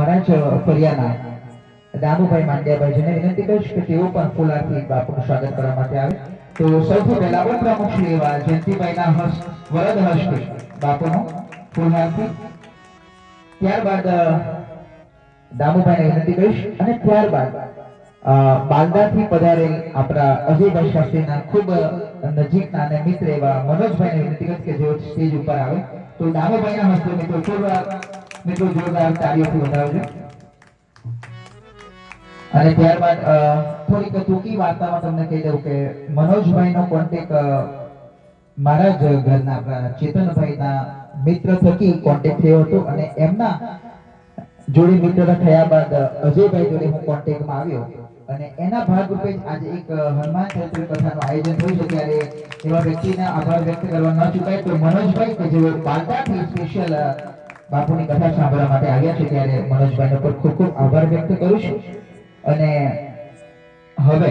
અમારા જ ફરિયાના દામુભાઈ માંડ્યાભાઈ જેને વિનંતી કરીશ કે તેઓ પણ ફૂલાથી બાપુનું સ્વાગત કરવા માટે આવે. તો સૌથી પહેલા પણ પ્રમુખ શ્રી એવા જયંતિભાઈના હસ્ત, વરદ હસ્તે બાપુનું ફૂલહારથી. ત્યારબાદ દામુભાઈને વિનંતી કરીશ અને ત્યારબાદ બાલદાથી પધારેલ આપણા અજયભાઈ શાસ્ત્રીના ખૂબ નજીકના અને મિત્ર એવા મનોજભાઈને વિનંતી કરીશ કે જેઓ સ્ટેજ ઉપર આવે. તો દામુભાઈના હસ્તે મિત્રો, ખૂબ મિત્રો જોરદાર તાળીઓથી વધાવજો અને ત્યારબાદ થોડીક ટૂંકી વાર્તામાં તમને કહી દઉં કે મનોજભાઈનો કોન્ટેક મારા જ ઘરના ચેતનભાઈના મિત્ર થકી કોન્ટેક થયો હતો અને એમના જોડે મિત્ર થયા બાદ અજયભાઈ જોડે હું કોન્ટેક્ટમાં આવ્યો અને એના ભાગરૂપે આજે એક હનુમાન ચરિત્ર કથાનું આયોજન થયું છે. ત્યારે એવા વ્યક્તિને આભાર વ્યક્ત કરવા ન ચૂકાય. તો મનોજભાઈ કે જેઓ પાલતાથી સ્પેશિયલ બાપુની કથા સાંભળવા માટે આવ્યા છે ત્યારે મનોજભાઈનો પર ખૂબ ખૂબ આભાર વ્યક્ત કરું છું. અને હવે